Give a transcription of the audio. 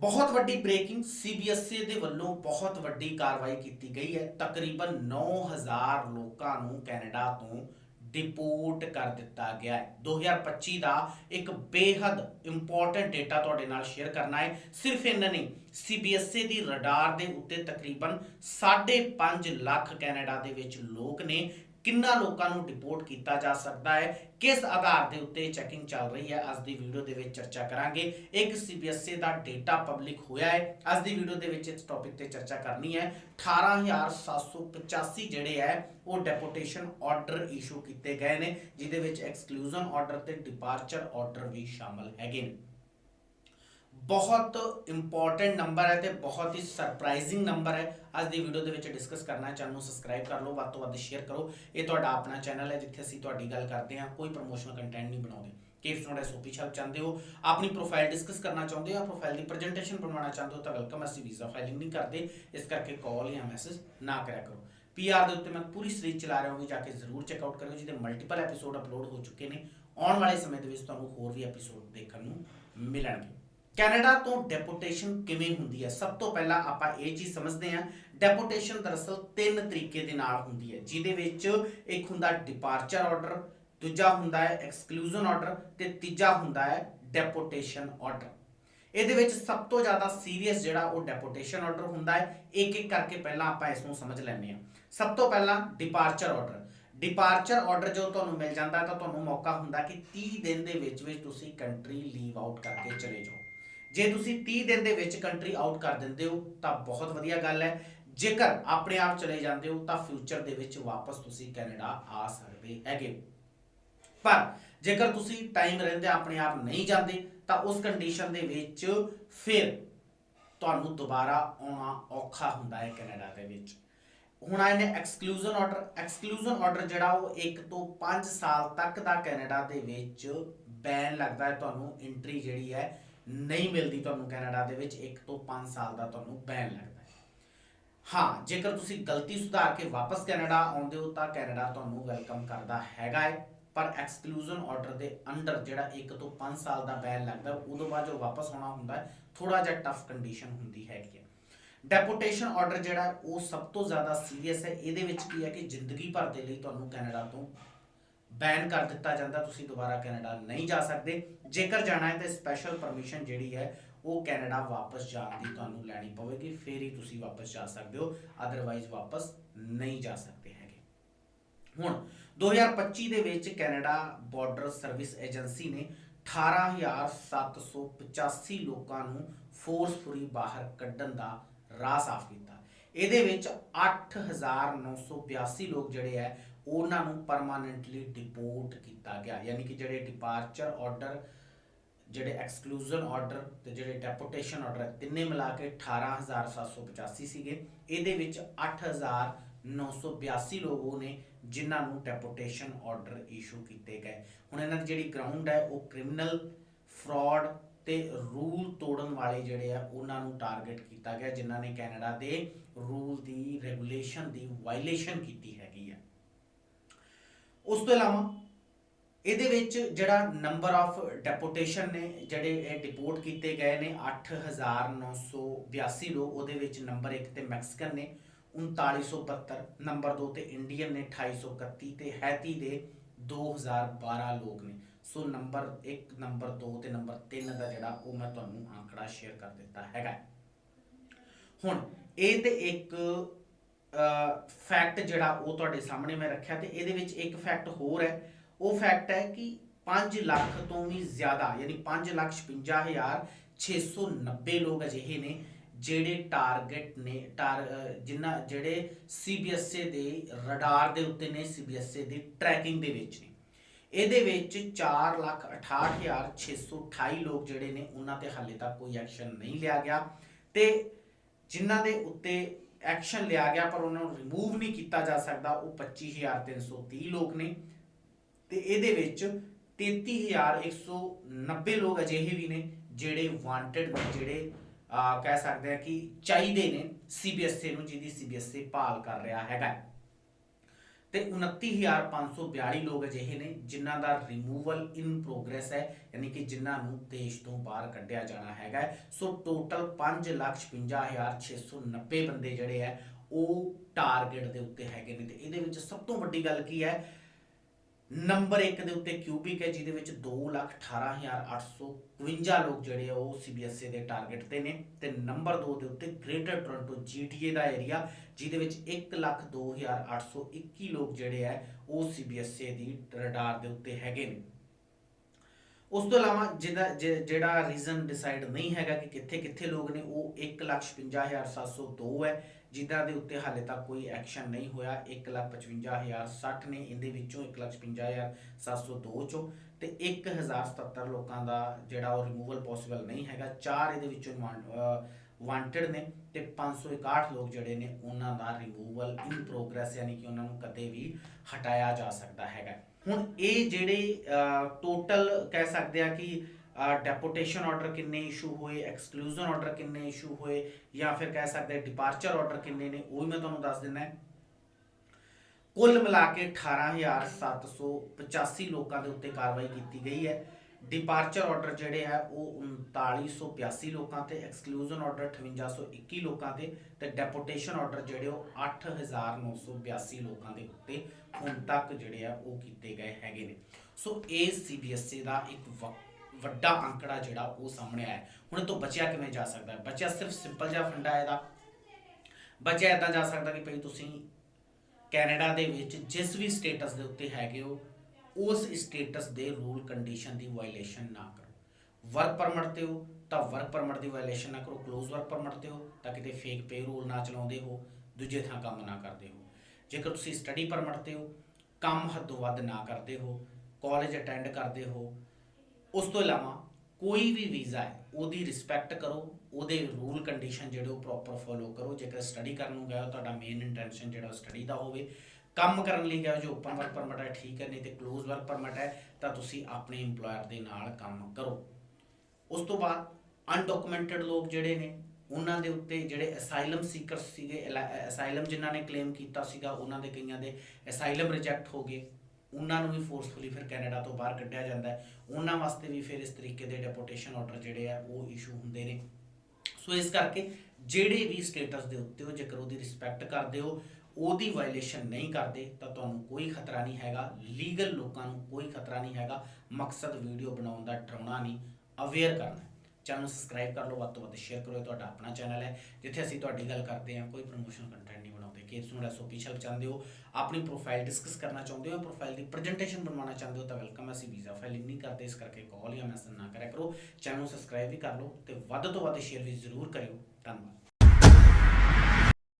ਬਹੁਤ ਵੱਡੀ breaking CBSE ਦੇ ਵੱਲੋਂ ਬਹੁਤ ਵੱਡੀ ਕਾਰਵਾਈ ਕੀਤੀ ਗਈ ਹੈ। ਤਕਰੀਬਨ 9000 ਲੋਕਾਂ ਨੂੰ ਕੈਨੇਡਾ ਤੋਂ ਡਿਪੋਰਟ ਕਰ ਦਿੱਤਾ ਗਿਆ ਹੈ। 2025 ਦਾ ਇੱਕ ਬੇहद ਇੰਪੋਰਟੈਂਟ ਡੇਟਾ ਤੁਹਾਡੇ ਨਾਲ ਸ਼ੇਅਰ ਕਰਨਾ ਹੈ। ਸਿਰਫ ਇਹਨਾਂ ਨਹੀਂ ਸੀਬੀਐਸਈ ਦੀ ਰਡਾਰ ਦੇ ਉੱਤੇ ਤਕਰੀਬਨ 5.5 ਲੱਖ ਕੈਨੇਡਾ ਦੇ ਵਿੱਚ ਲੋਕ ਨੇ ਕਿੰਨਾ ਲੋਕਾਂ ਨੂੰ ਡਿਪੋਰਟ ਕੀਤਾ ਜਾ ਸਕਦਾ ਹੈ, ਕਿਸ ਆਧਾਰ ਦੇ ਉੱਤੇ ਚੈਕਿੰਗ ਚੱਲ ਰਹੀ ਹੈ, ਅੱਜ ਦੀ ਵੀਡੀਓ ਦੇ ਵਿੱਚ ਚਰਚਾ ਕਰਾਂਗੇ। ਇੱਕ ਸੀਬੀਐਸਈ ਦਾ ਡੇਟਾ ਪਬਲਿਕ ਹੋਇਆ ਹੈ, ਅੱਜ ਦੀ ਵੀਡੀਓ ਦੇ ਵਿੱਚ ਇਸ ਟੌਪਿਕ ਤੇ ਚਰਚਾ ਕਰਨੀ ਹੈ। 18785 ਜਿਹੜੇ ਹੈ, ਉਹ ਡੈਪੋਟੇਸ਼ਨ ਆਰਡਰ ਇਸ਼ੂ ਕੀਤੇ ਗਏ ਨੇ, ਜਿਹਦੇ ਵਿੱਚ ਐਕਸਕਲੂਜਨ ਆਰਡਰ ਤੇ ਡਿਪਾਰਚਰ ਆਰਡਰ ਵੀ ਸ਼ਾਮਲ ਹੈਗੇ ਨੇ। ਬਹੁਤ ਇੰਪੋਰਟੈਂਟ ਨੰਬਰ ਹੈ ਤੇ ਬਹੁਤ ਹੀ ਸਰਪ੍ਰਾਈਜ਼ਿੰਗ ਨੰਬਰ ਹੈ। ਅੱਜ ਦੀ ਵੀਡੀਓ ਦੇ ਵਿੱਚ ਡਿਸਕਸ ਕਰਨਾ ਹੈ। ਚੈਨਲ ਨੂੰ ਸਬਸਕ੍ਰਾਈਬ ਕਰ ਲਓ, ਵੱਧ ਤੋਂ ਵੱਧ ਸ਼ੇਅਰ ਕਰੋ। ਇਹ ਤੁਹਾਡਾ ਆਪਣਾ ਚੈਨਲ ਹੈ ਜਿੱਥੇ ਅਸੀਂ ਤੁਹਾਡੀ ਗੱਲ ਕਰਦੇ ਹਾਂ। ਕੋਈ ਪ੍ਰੋਮੋਸ਼ਨਲ ਕੰਟੈਂਟ ਨਹੀਂ ਬਣਾਉਂਦੇ। ਕੇਫ ਸਟੂਡੈਂਟ ਐਸਓਪੀ ਛਾਪ ਚਾਹੁੰਦੇ ਹੋ। ਆਪਣੀ ਪ੍ਰੋਫਾਈਲ ਡਿਸਕਸ ਕਰਨਾ ਚਾਹੁੰਦੇ ਹੋ ਪ੍ਰੋਫਾਈਲ ਦੀ ਪ੍ਰੈਜੈਂਟੇਸ਼ਨ ਬਣਵਾਉਣਾ ਚਾਹੁੰਦੇ ਹੋ ਤਾਂ ਵੈਲਕਮ ਅਸੀਂ ਵੀਜ਼ਾ ਫਾਈਲਿੰਗ ਨਹੀਂ ਕਰਦੇ। ਇਸ ਕਰਕੇ ਕਾਲ ਜਾਂ ਮੈਸੇਜ ਨਾ ਕਰਿਆ ਕਰੋ। ਪੀਆਰ ਦੇ ਉੱਤੇ ਮੈਂ ਪੂਰੀ ਸੀਰੀਜ਼ ਚਲਾ ਰਿਹਾ ਹਾਂ ਜਾ ਕੇ ਜ਼ਰੂਰ ਚੈੱਕ ਆਊਟ ਕਰਿਓ, ਜਿਹਦੇ ਮਲਟੀਪਲ ਐਪੀਸੋਡ ਅਪਲੋਡ ਹੋ ਚੁੱਕੇ ਨੇ। ਆਉਣ ਵਾਲੇ ਸਮੇਂ ਦੇ ਵਿੱਚ ਤੁਹਾਨੂੰ ਹੋਰ ਵੀ ਐਪੀਸੋਡ ਦੇਖਣ ਨੂੰ ਮਿਲਣਗੇ। ਕੈਨੇਡਾ ਤੋਂ ਡੈਪੂਟੇਸ਼ਨ ਕਿਵੇਂ ਹੁੰਦੀ ਹੈ? ਸਭ ਤੋਂ ਪਹਿਲਾਂ ਆਪਾਂ ਇਹ ਚੀਜ਼ ਸਮਝਦੇ ਹਾਂ। ਡੈਪੂਟੇਸ਼ਨ ਦਰਅਸਲ ਤਿੰਨ ਤਰੀਕੇ ਦੇ ਨਾਲ ਹੁੰਦੀ ਹੈ, ਜਿਹਦੇ ਵਿੱਚ ਇੱਕ ਹੁੰਦਾ ਡਿਪਾਰਚਰ ਆਰਡਰ ਦੂਜਾ ਹੁੰਦਾ ਹੈ ਐਕਸਕਲੂਜਨ ਆਰਡਰ ਤੇ ਤੀਜਾ ਹੁੰਦਾ ਹੈ ਡੈਪੂਟੇਸ਼ਨ ਆਰਡਰ ਇਹਦੇ ਵਿੱਚ ਸਭ ਤੋਂ ਜ਼ਿਆਦਾ ਸੀਰੀਅਸ ਜਿਹੜਾ ਉਹ ਡੈਪੂਟੇਸ਼ਨ ਆਰਡਰ ਹੁੰਦਾ ਹੈ। ਇੱਕ ਇੱਕ ਕਰਕੇ ਪਹਿਲਾਂ ਆਪਾਂ ਇਸ ਨੂੰ ਸਮਝ ਲੈਂਦੇ ਹਾਂ। ਸਭ ਤੋਂ ਪਹਿਲਾਂ ਡਿਪਾਰਚਰ ਆਰਡਰ ਡਿਪਾਰਚਰ ਆਰਡਰ ਜੋ ਤੁਹਾਨੂੰ ਮਿਲ ਜਾਂਦਾ ਤਾਂ ਤੁਹਾਨੂੰ ਮੌਕਾ ਹੁੰਦਾ ਕਿ 30 ਦਿਨ ਦੇ ਵਿੱਚ ਵਿੱਚ ਤੁਸੀਂ ਕੰਟਰੀ ਲੀਵ ਆਊਟ ਕਰਕੇ ਚਲੇ ਜਾਓ। ਜੇ ਤੁਸੀਂ 30 ਦਿਨ ਦੇ ਵਿੱਚ ਕੰਟਰੀ ਆਊਟ ਕਰ ਦਿੰਦੇ ਹੋ, ਤਾਂ ਬਹੁਤ ਵਧੀਆ ਗੱਲ ਹੈ। ਜੇਕਰ ਆਪਣੇ ਆਪ ਚਲੇ ਜਾਂਦੇ ਹੋ, ਤਾਂ ਫਿਊਚਰ ਦੇ ਵਿੱਚ ਵਾਪਸ ਤੁਸੀਂ ਕੈਨੇਡਾ ਆ ਸਕਦੇ ਹੈਗੇ ਪਰ ਜੇਕਰ ਤੁਸੀਂ ਟਾਈਮ ਰਹਿੰਦੇ ਆਪਣੇ ਆਪ ਨਹੀਂ ਜਾਂਦੇ, ਤਾਂ ਉਸ ਕੰਡੀਸ਼ਨ ਦੇ ਵਿੱਚ ਫਿਰ ਤੁਹਾਨੂੰ ਦੁਬਾਰਾ ਆਉਣਾ ਔਖਾ ਹੁੰਦਾ ਹੈ ਕੈਨੇਡਾ ਦੇ ਵਿੱਚ। ਹੁਣ ਆਏ ਨੇ ਐਕਸਕਲੂਜਨ ਆਰਡਰ ਐਕਸਕਲੂਜਨ ਆਰਡਰ ਜਿਹੜਾ ਉਹ 1 ਤੋਂ 5 ਸਾਲ ਤੱਕ ਦਾ ਕੈਨੇਡਾ ਦੇ ਵਿੱਚ ਬੈਨ ਲੱਗਦਾ ਹੈ। ਤੁਹਾਨੂੰ ਐਂਟਰੀ ਜਿਹੜੀ ਹੈ ਨਹੀਂ ਮਿਲਦੀ ਤੁਹਾਨੂੰ ਕੈਨੇਡਾ ਦੇ ਵਿੱਚ 1 ਤੋਂ 5 ਸਾਲ ਦਾ ਤੁਹਾਨੂੰ ਬੈਨ ਲੱਗਦਾ ਹੈ। ਹਾਂ, ਜੇਕਰ ਤੁਸੀਂ ਗਲਤੀ ਸੁਧਾਰ ਕੇ ਵਾਪਸ ਕੈਨੇਡਾ ਆਉਂਦੇ ਹੋ, ਤਾਂ ਕੈਨੇਡਾ ਤੁਹਾਨੂੰ ਵੈਲਕਮ ਕਰਦਾ ਹੈਗਾ ਹੈ। ਪਰ ਐਕਸਕਲੂਜਨ ਆਰਡਰ ਦੇ ਅੰਡਰ ਜਿਹੜਾ 1 ਤੋਂ 5 ਸਾਲ ਦਾ ਬੈਨ ਲੱਗਦਾ, ਉਦੋਂ ਬਾਅਦ ਜੋ ਵਾਪਸ ਆਉਣਾ ਹੁੰਦਾ ਹੈ ਥੋੜਾ ਜਿਹਾ ਟਫ ਕੰਡੀਸ਼ਨ ਹੁੰਦੀ ਹੈਗੀ ਹੈ। ਡੈਪੋਟੇਸ਼ਨ ਆਰਡਰ ਜਿਹੜਾ ਉਹ ਸਭ ਤੋਂ ਜ਼ਿਆਦਾ ਸੀਰੀਅਸ ਹੈ। ਇਹਦੇ ਵਿੱਚ ਕੀ ਹੈ ਕਿ ਜ਼ਿੰਦਗੀ ਭਰ ਦੇ ਲਈ ਤੁਹਾਨੂੰ ਕੈਨੇਡਾ ਤੋਂ ਬੈਨ ਕਰ ਦਿੱਤਾ ਜਾਂਦਾ, ਤੁਸੀਂ ਦੁਬਾਰਾ ਕੈਨੇਡਾ ਨਹੀਂ ਜਾ ਸਕਦੇ। ਜੇਕਰ ਜਾਣਾ ਹੈ ਤਾਂ ਸਪੈਸ਼ਲ ਪਰਮਿਸ਼ਨ ਜਿਹੜੀ ਹੈ, ਉਹ ਕੈਨੇਡਾ ਵਾਪਸ ਜਾਣ ਦੀ ਤੁਹਾਨੂੰ ਲੈਣੀ ਪਵੇਗੀ। ਫਿਰ ਹੀ ਤੁਸੀਂ ਵਾਪਸ ਜਾ ਸਕਦੇ ਹੋ ਅਦਰਵਾਈਜ਼ ਵਾਪਸ ਨਹੀਂ ਜਾ ਸਕਦੇ ਹੈਗੇ। ਹੁਣ 2025 ਦੇ ਵਿੱਚ ਕੈਨੇਡਾ ਬਾਰਡਰ ਸਰਵਿਸ ਏਜੰਸੀ ਨੇ 18785 ਲੋਕਾਂ ਨੂੰ ਫੋਰਸਫੁਲੀ ਬਾਹਰ ਕੱਢਣ ਦਾ ਰਾਹ ਸਾਫ਼ ਕੀਤਾ। ਇਹਦੇ ਵਿੱਚ 8982 ਲੋਕ ਜਿਹੜੇ ਹੈ ਉਹਨਾਂ ਨੂੰ ਪਰਮਾਨੈਂਟਲੀ ਡਿਪੋਰਟ ਕੀਤਾ ਗਿਆ। ਯਾਨੀ ਕਿ ਜਿਹੜੇ ਡਿਪਾਰਚਰ ਆਰਡਰ ਜਿਹੜੇ ਐਕਸਕਲੂਜਨ ਆਰਡਰ ਤੇ ਜਿਹੜੇ ਡੈਪੋਟੇਸ਼ਨ ਆਰਡਰ ਤਿੰਨੇ ਮਿਲਾ ਕੇ 18785 ਸੀਗੇ। ਇਹਦੇ ਵਿੱਚ 8982 ਲੋਕ ਉਹ ਨੇ ਜਿਨ੍ਹਾਂ ਨੂੰ ਡੈਪੋਟੇਸ਼ਨ ਆਰਡਰ ਇਸ਼ੂ ਕੀਤੇ ਗਏ। ਹੁਣ ਇਹਨਾਂ ਦੀ ਜਿਹੜੀ ਗਰਾਊਂਡ ਹੈ, ਉਹ ਕ੍ਰਿਮੀਨਲ ਫਰਾਡ ਤੇ ਰੂਲ ਤੋੜਨ ਵਾਲੇ ਜਿਹੜੇ ਆ, ਉਹਨਾਂ ਨੂੰ ਟਾਰਗੇਟ ਕੀਤਾ ਗਿਆ, ਜਿਨ੍ਹਾਂ ਨੇ ਕੈਨੇਡਾ ਦੇ ਰੂਲ ਦੀ ਰੈਗੂਲੇਸ਼ਨ ਦੀ ਵਾਇਲੇਸ਼ਨ ਕੀਤੀ ਹੈਗੀ ਆ। ਉਸ ਤੋਂ ਇਲਾਵਾ ਇਹਦੇ ਵਿੱਚ ਜਿਹੜਾ ਨੰਬਰ ਆਫ ਡੈਪੂਟੇਸ਼ਨ ਨੇ, ਜਿਹੜੇ ਇਹ ਡਿਪੋਰਟ ਕੀਤੇ ਗਏ ਨੇ 8982 ਲੋਕ, ਉਹਦੇ ਵਿੱਚ ਨੰਬਰ 1 ਤੇ ਮੈਕਸੀਕਨ ਨੇ 3972 ਨੰਬਰ 2 ਤੇ ਇੰਡੀਅਨ ਨੇ 2831 ਤੇ ਹੈਤੀ ਦੇ 2012 ਲੋਕ ਨੇ। ਸੋ ਨੰਬਰ 1 ਨੰਬਰ 2 ਤੇ ਨੰਬਰ 3 ਦਾ ਜਿਹੜਾ ਉਹ ਮੈਂ ਤੁਹਾਨੂੰ ਆંકੜਾ ਸ਼ੇਅਰ ਕਰ ਦਿੱਤਾ ਹੈਗਾ। ਹੁਣ, ਇਹ ਤੇ ਇੱਕ ਫੈਕਟ ਜਿਹੜਾ ਉਹ ਤੁਹਾਡੇ ਸਾਹਮਣੇ ਮੈਂ ਰੱਖਿਆ ਤੇ ਇਹਦੇ ਵਿੱਚ ਇੱਕ ਫੈਕਟ ਹੋਰ ਹੈ। ਉਹ ਫੈਕਟ ਹੈ ਕਿ 5 ਲੱਖ ਤੋਂ ਵੀ ਜ਼ਿਆਦਾ, ਯਾਨੀ 5 ਲੱਖ 690 ਲੋਕ ਅਜਿਹੇ ਨੇ ਜਿਹੜੇ ਟਾਰਗੇਟ ਨੇ ਟਾਰ ਜਿਨ੍ਹਾਂ ਜਿਹੜੇ ਸੀਬੀਐਸਏ ਦੇ ਰਡਾਰ ਦੇ ਉੱਤੇ ਨੇ ਸੀਬੀਐਸਏ ਦੀ ਟਰੈਕਿੰਗ ਦੇ ਵਿੱਚ ਨੇ। ਇਹਦੇ ਵਿੱਚ 468628 ਲੋਕ ਜਿਹੜੇ ਨੇ, ਉਹਨਾਂ ਤੇ ਹਾਲੇ ਤੱਕ ਕੋਈ ਐਕਸ਼ਨ ਨਹੀਂ ਲਿਆ ਗਿਆ ਤੇ ਜਿਨ੍ਹਾਂ ਦੇ ਉੱਤੇ ਐਕਸ਼ਨ ਲਿਆ ਗਿਆ, ਪਰ ਉਹਨਾਂ ਨੂੰ ਰਿਮੂਵ ਨਹੀਂ ਕੀਤਾ ਜਾ ਸਕਦਾ। ਉਹ 25330 ਲੋਕ ਨੇ। ਤੇ ਇਹਦੇ ਵਿੱਚ 33190 ਲੋਕ ਅਜਿਹੇ ਵੀ ਨੇ, ਜਿਹੜੇ ਵਾਂਟਡ ਨੇ, ਜਿਹੜੇ ਕਹਿ ਸਕਦੇ ਆ ਕਿ ਚਾਹੀਦੇ ਨੇ। ਸੀਬੀਐਸਈ ਨੂੰ, ਜਿਹਦੀ ਸੀਬੀਐਸਈ ਭਾਲ ਕਰ ਰਿਹਾ ਹੈਗਾ। ਤੇ 29542 ਲੋਕ ਅਜਿਹੇ ਨੇ ਜਿਨ੍ਹਾਂ ਦਾ ਰਿਮੂਵਲ ਇਨ ਪ੍ਰੋਗਰੈਸ ਹੈ, ਯਾਨੀ ਕਿ ਜਿਨ੍ਹਾਂ ਨੂੰ ਦੇਸ਼ ਤੋਂ ਬਾਹਰ ਕੱਢਿਆ ਜਾਣਾ ਹੈਗਾ ਸੋ ਟੋਟਲ 555690 ਬੰਦੇ ਜਿਹੜੇ ਹੈ, ਉਹ ਟਾਰਗੇਟ ਦੇ ਉੱਤੇ ਹੈਗੇ ਨੇ। ਤੇ ਇਹਦੇ ਵਿੱਚ ਸਭ ਤੋਂ ਵੱਡੀ ਗੱਲ ਕੀ ਹੈ? ਨੰਬਰ 1 ਦੇ ਉੱਤੇ ਕਿਊਬਿਕ ਹੈ, ਜਿਹਦੇ ਵਿੱਚ 218851 ਲੋਕ ਜਿਹੜੇ ਆ, ਉਹ ਸੀਬੀਐਸਈ ਦੇ ਟਾਰਗੇਟ ਤੇ ਨੇ। ਤੇ ਨੰਬਰ 2 ਦੇ ਉੱਤੇ ਗ੍ਰੇਟਰ ਟੋਰਾਂਟੋ ਜੀਟੀਏ ਦਾ ਏਰੀਆ ਜਿਹਦੇ ਵਿੱਚ 102821 ਲੋਕ ਜਿਹੜੇ ਆ, ਉਹ ਸੀਬੀਐਸਈ ਦੀ ਰਡਾਰ ਦੇ ਉੱਤੇ ਹੈਗੇ ਨੇ। ਉਸ ਤੋਂ ਇਲਾਵਾ ਜਿਹਦਾ ਜਿ- ਜਿਹੜਾ ਰੀਜ਼ਨ ਡਿਸਾਈਡ ਨਹੀਂ ਹੈਗਾ ਕਿ ਕਿੱਥੇ ਕਿੱਥੇ ਲੋਕ ਨੇ, ਉਹ 155702 ਹੈ ਜਿਨ੍ਹਾਂ ਦੇ ਉੱਤੇ ਹਾਲੇ ਤੱਕ ਕੋਈ ਐਕਸ਼ਨ ਨਹੀਂ ਹੋਇਆ। 155060 ਨੇ, ਇਹਦੇ ਵਿੱਚੋਂ 155702 ਚੋਂ ਤੇ 1077 ਲੋਕਾਂ ਦਾ ਜਿਹੜਾ ਉਹ ਰਿਮੂਵਲ ਪੋਸੀਬਲ ਨਹੀਂ ਹੈਗਾ। ਚਾਰ ਇਹਦੇ ਵਿੱਚੋਂ ਵਾਂਟਡ ਨੇ ਤੇ 561 ਲੋਕ ਜਿਹੜੇ ਨੇ, ਉਹਨਾਂ ਦਾ ਰਿਮੂਵਲ ਇਨ ਪ੍ਰੋਗਰੈਸ ਯਾਨੀ ਕਿ ਉਹਨਾਂ ਨੂੰ ਕਦੇ ਵੀ ਹਟਾਇਆ ਜਾ ਸਕਦਾ ਹੈਗਾ। ਹੁਣ ਇਹ ਜਿਹੜੇ ਟੋਟਲ ਕਹਿ ਸਕਦੇ ਆ ਕਿ ਡੈਪੂਟੇਸ਼ਨ ਆਰਡਰ ਕਿੰਨੇ ਇਸ਼ੂ ਹੋਏ ਐਕਸਕਲੂਜਨ ਆਰਡਰ ਕਿੰਨੇ ਇਸ਼ੂ ਹੋਏ, ਜਾਂ ਫਿਰ ਕਹਿ ਸਕਦੇ ਡਿਪਾਰਚਰ ਆਰਡਰ ਕਿੰਨੇ ਨੇ, ਉਹ ਵੀ ਮੈਂ ਤੁਹਾਨੂੰ ਦੱਸ ਦਿੰਦਾ ਕੁੱਲ ਮਿਲਾ ਕੇ 18785 ਲੋਕਾਂ ਦੇ ਉੱਤੇ ਕਾਰਵਾਈ ਕੀਤੀ ਗਈ ਹੈ। ਡਿਪਾਰਚਰ ਆਰਡਰ ਜਿਹੜੇ ਹੈ ਉਹ 3982 ਲੋਕਾਂ ਤੇ ਐਕਸਕਲੂਜਨ ਆਰਡਰ 5821 ਲੋਕਾਂ ਤੇ ਤੇ ਡੈਪੂਟੇਸ਼ਨ ਆਰਡਰ ਜਿਹੜੇ ਉਹ 8982 ਲੋਕਾਂ ਦੇ ਉੱਤੇ ਹੁਣ ਤੱਕ ਜਿਹੜੇ ਆ, ਉਹ ਕੀਤੇ ਗਏ ਹੈਗੇ ਨੇ। ਸੋ ਇਹ ਸੀਬੀਐਸਈ ਦਾ ਇੱਕ ਵ- ਵੱਡਾ ਅੰਕੜਾ ਜਿਹੜਾ ਉਹ ਸਾਹਮਣੇ ਆਇਆ। ਹੁਣ ਇਹ ਤੋਂ ਬਚਿਆ ਕਿਵੇਂ ਜਾ ਸਕਦਾ ਹੈ? ਬਚਿਆ ਸਿਰਫ ਸਿੰਪਲ ਜਿਹਾ ਫੰਡਾ ਇਹਦਾ। ਬਚਿਆ ਇਦਾਂ ਜਾ ਸਕਦਾ ਕਿ ਭਈ ਤੁਸੀਂ ਕੈਨੇਡਾ ਦੇ ਵਿੱਚ ਜਿਸ ਵੀ ਸਟੇਟਸ ਦੇ ਉੱਤੇ ਹੈਗੇ ਹੋ ਉਸ ਸਟੇਟਸ ਦੇ ਰੂਲ ਕੰਡੀਸ਼ਨ ਦੀ ਵਾਇਲੇਸ਼ਨ ਨਾ ਕਰੋ। ਵਰਕ ਪਰਮਿਟ ਤੇ ਹੋ, ਤਾਂ ਵਰਕ ਪਰਮਿਟ ਦੀ ਵਾਇਲੇਸ਼ਨ ਨਾ ਕਰੋ। ਕਲੋਜ਼ ਵਰਕ ਪਰਮਿਟ ਤੇ ਹੋ, ਤਾਂ ਕਿਤੇ ਫੇਕ ਪੇ ਰੂਲ ਨਾ ਚਲਾਉਂਦੇ ਹੋ, ਦੂਜੇ ਥਾਂ ਕੰਮ ਨਾ ਕਰਦੇ ਹੋ। ਜੇਕਰ ਤੁਸੀਂ ਸਟੱਡੀ ਪਰਮਿਟ ਤੇ ਹੋ, ਕੰਮ ਹੱਦੋਂ ਵੱਧ ਨਾ ਕਰਦੇ ਹੋ ਕਾਲਜ ਅਟੈਂਡ ਕਰਦੇ ਹੋ, ਉਸ ਤੋਂ ਇਲਾਵਾ ਕੋਈ ਵੀ ਵੀਜ਼ਾ ਹੈ, ਉਹਦੀ ਰਿਸਪੈਕਟ ਕਰੋ, ਉਹਦੇ ਰੂਲ ਕੰਡੀਸ਼ਨ ਜਿਹੜੇ ਉਹ ਪ੍ਰੋਪਰ ਫੋਲੋ ਕਰੋ। ਜੇਕਰ ਸਟੱਡੀ ਕਰਨ ਨੂੰ ਗਏ ਹੋ, ਤੁਹਾਡਾ ਮੇਨ ਇੰਟੈਂਸ਼ਨ ਜਿਹੜਾ ਸਟੱਡੀ ਦਾ ਹੋਵੇ ਕੰਮ ਕਰਨ ਲਈ ਕਿਹਾ ਹੋ ਜੋ ਓਪਨ ਵਰਕ ਪਰਮਿਟ ਹੈ, ਠੀਕ ਹੈ, ਨਹੀਂ ਤੇ ਕਲੋਜ਼ ਵਰਕ ਪਰਮਿਟ ਹੈ, ਤਾਂ ਤੁਸੀਂ ਆਪਣੇ EMPLOYER ਦੇ ਨਾਲ ਕੰਮ ਕਰੋ। ਉਸ ਤੋਂ ਬਾਅਦ ਅਨਡਾਕੂਮੈਂਟਡ ਲੋਕ ਜਿਹੜੇ ਨੇ, ਉਹਨਾਂ ਦੇ ਉੱਤੇ ਜਿਹੜੇ ਅਸਾਈਲਮ ਸੀਕਰਸ ਸੀਗੇ ਅਸਾਈਲਮ ਜਿਨ੍ਹਾਂ ਨੇ ਕਲੇਮ ਕੀਤਾ ਸੀਗਾ, ਉਹਨਾਂ ਦੇ ਕਈਆਂ ਦੇ ਅਸਾਈਲਮ ਰਿਜੈਕਟ ਹੋ ਗਏ। ਉਹਨਾਂ ਨੂੰ ਵੀ ਫੋਰਸਫੁਲੀ ਫਿਰ ਕੈਨੇਡਾ ਤੋਂ ਬਾਹਰ ਕੱਢਿਆ ਜਾਂਦਾ ਹੈ। ਉਹਨਾਂ ਵਾਸਤੇ ਵੀ ਫਿਰ ਇਸ ਤਰੀਕੇ ਦੇ ਡਿਪੋਰਟੇਸ਼ਨ ਆਰਡਰ ਜਿਹੜੇ ਆ, ਉਹ ਇਸ਼ੂ ਹੁੰਦੇ ਨੇ। ਸੋ ਇਸ ਕਰਕੇ ਜਿਹੜੇ ਵੀ ਸਟੇਟਸ ਦੇ ਉੱਤੇ ਹੋ, ਜੇਕਰ ਉਹਦੀ ਰਿਸਪੈਕਟ ਕਰਦੇ ਹੋ, ਉਹਦੀ ਵਾਇਲੇਸ਼ਨ ਨਹੀਂ ਕਰਦੇ, ਤਾਂ ਤੁਹਾਨੂੰ ਕੋਈ ਖਤਰਾ ਨਹੀਂ ਹੈਗਾ। ਲੀਗਲ ਲੋਕਾਂ ਨੂੰ ਕੋਈ ਖਤਰਾ ਨਹੀਂ ਹੈਗਾ। ਮਕਸਦ ਵੀਡੀਓ ਬਣਾਉਣ ਦਾ ਡਰਾਉਣਾ ਨਹੀਂ ਅਵੇਅਰ ਕਰਨਾ। ਚੈਨਲ ਨੂੰ ਸਬਸਕ੍ਰਾਈਬ ਕਰ ਲਓ, ਵੱਧ ਤੋਂ ਵੱਧ ਸ਼ੇਅਰ ਕਰੋ ਇਹ ਤੁਹਾਡਾ ਆਪਣਾ ਚੈਨਲ ਹੈ। ਜਿੱਥੇ ਅਸੀਂ ਤੁਹਾਡੀ ਗੱਲ ਕਰਦੇ ਹਾਂ, ਕੋਈ ਪ੍ਰੋਮੋਸ਼ਨ ਕੰਟੈਂਟ ਨਹੀਂ ਬਣਾਉਂਦੇ। ਕੇਸ ਨੂੰ ਐਸਓਪੀ ਹੈਲਪ ਚਾਹੁੰਦੇ ਹੋ, ਆਪਣੀ ਪ੍ਰੋਫਾਈਲ ਡਿਸਕਸ ਕਰਨਾ ਚਾਹੁੰਦੇ ਹੋ ਪ੍ਰੋਫਾਈਲ ਦੀ ਪ੍ਰੈਜੈਂਟੇਸ਼ਨ ਬਣਵਾਉਣਾ ਚਾਹੁੰਦੇ ਹੋ, ਤਾਂ ਵੈਲਕਮ ਅਸੀਂ ਵੀਜ਼ਾ ਫਾਈਲਿੰਗ ਨਹੀਂ ਕਰਦੇ, ਇਸ ਕਰਕੇ ਕਾਲ ਜਾਂ ਮੈਸੇਜ ਨਾ ਕਰਿਆ ਕਰੋ। ਚੈਨਲ ਨੂੰ ਸਬਸਕ੍ਰਾਈਬ ਵੀ ਕਰ ਲਓ ਤੇ ਵੱਧ ਤੋਂ ਵੱਧ ਸ਼ੇਅਰ ਵੀ ਜ਼ਰੂਰ ਕਰਿਓ। ধন্যবাদ